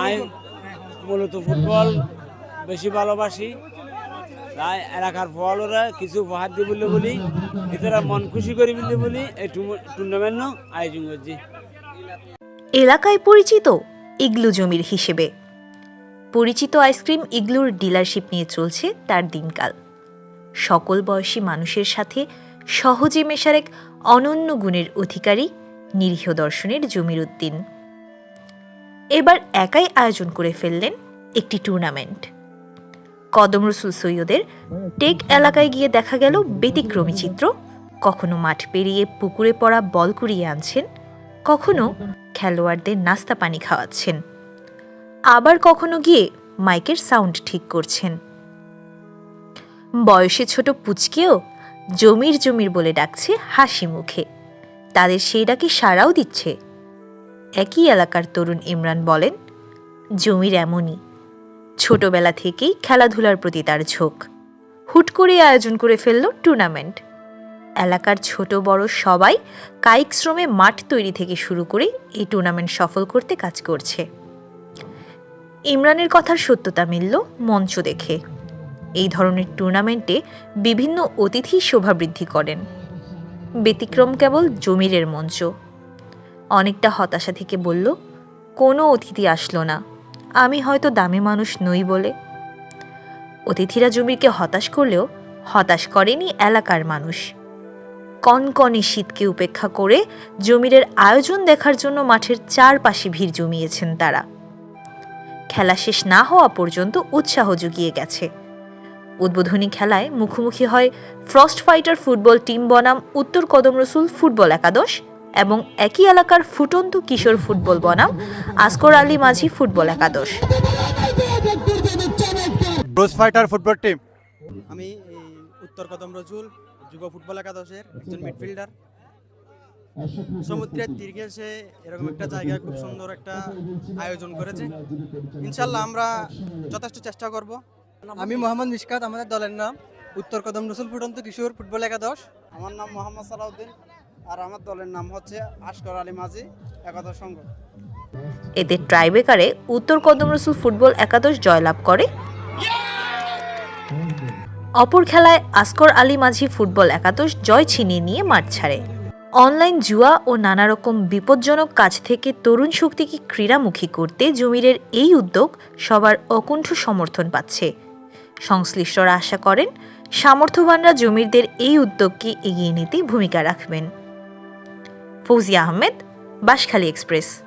আমি মূলত ফুটবল বেশি ভালোবাসি। তাই এলাকার ফলরা কিছু উপহার দিয়ে বলে বলি, ভিতরে মন খুশি করে বলে বলি, এই টুর্নামেন্ট আয়োজন করছি। এলাকায় পরিচিত ইগলু জমির হিসেবে। পরিচিত আইসক্রিম ইগলুর ডিলারশিপ নিয়ে চলছে তার দিনকাল। সকল বয়সী মানুষের সাথে সহজে মেশার এক অনন্য গুণের অধিকারী নিরীহ দর্শনের জমির উদ্দিন। এবার একাই আয়োজন করে ফেললেন একটি টুর্নামেন্ট। কদম রসুল সৈয়দের টেক এলাকায় গিয়ে দেখা গেল ব্যতিক্রমী চিত্র। কখনো মাঠ পেরিয়ে পুকুরে পড়া বল কুড়িয়ে আনছেন, কখনো খেলোয়াড়দের নাস্তা পানি খাওয়াচ্ছেন। আবার কখনো গিয়ে মাইকের সাউন্ড ঠিক করছেন। বয়সে ছোট পুচকেও জমির জমির বলে ডাকছে হাসি মুখে। তাদের সেই ডাকে সাড়াও দিচ্ছে। একই এলাকার তরুণ ইমরান বলেন, জমির এমনই। ছোটবেলা থেকেই খেলাধুলার প্রতি তার ঝোঁক। হুট করে আয়োজন করে ফেলল টুর্নামেন্ট। এলাকার ছোট বড় সবাই কায়িক শ্রমে মাঠ তৈরি থেকে শুরু করে এই টুর্নামেন্ট সফল করতে কাজ করছে। ইমরানের কথার সত্যতা মিলল মঞ্চ দেখে। এই ধরনের টুর্নামেন্টে বিভিন্ন অতিথি শোভা বৃদ্ধি করেন। ব্যতিক্রম কেবল জমিরের মঞ্চ। অনেকটা হতাশা থেকে বলল, কোনো অতিথি আসলো না। আমি হয়তো দামি মানুষ নই বলে। অতিথিরা জমিরকে হতাশ করলেও হতাশ করেনি এলাকার মানুষ। কনকনে শীতকে উপেক্ষা করে জমিরের আয়োজন দেখার জন্য মাঠের চারপাশে ভিড় জমিয়েছেন তারা। খেলা শেষ না হওয়া পর্যন্ত উৎসাহ জুগিয়ে গেছে। উদ্বোধনী খেলায় মুখোমুখি হয় ফ্রস্ট ফাইটার ফুটবল টিম বনাম উত্তর কদম রসুল ফুটবল একাদশ এবং একই এলাকার ফুটন্ত কিশোর ফুটবল বনাম আসকর আলী মাঝি ফুটবল একাদশ। Rose fighter football team. আমি এই উত্তর কদম রজুল যুব ফুটবল একাদশের একজন মিডফিল্ডার। সমুদ্রের তীরে এসে এরকম একটা জায়গায় খুব সুন্দর একটা আয়োজন করেছে। ইনশাল্লাহ আমরা যথেষ্ট চেষ্টা করব। আমি মোহাম্মদ মিশকাত আমাদের দলের নাম উত্তর কদম রসুল ফুটন্ত কিশোর ফুটবল একাদশ। আমার নাম মোহাম্মদ সালাউদ্দিন। আর আমার দলের নাম হচ্ছে আশকর আলী মাঝি, একাদশ সংঘ এতে ট্রাইবেকারে উত্তর কদম রসুল ফুটবল একাদশ জয়লাভ করে। অপর খেলায় আসকর আলী মাঝি ফুটবল একাদশ জয় ছিনিয়ে নিয়ে মাঠ ছাড়ে। অনলাইন জুয়া ও নানা রকম বিপজ্জনক কাজ থেকে তরুণ শক্তিকে ক্রীড়ামুখী করতে জমিরের এই উদ্যোগ সবার অকুণ্ঠ সমর্থন পাচ্ছে। সংশ্লিষ্টরা আশা করেন, সামর্থ্যবানরা জমিরদের এই উদ্যোগকে এগিয়ে নিতে ভূমিকা রাখবেন। ফৌজিয়া আহমেদ বাঁশখালী এক্সপ্রেস।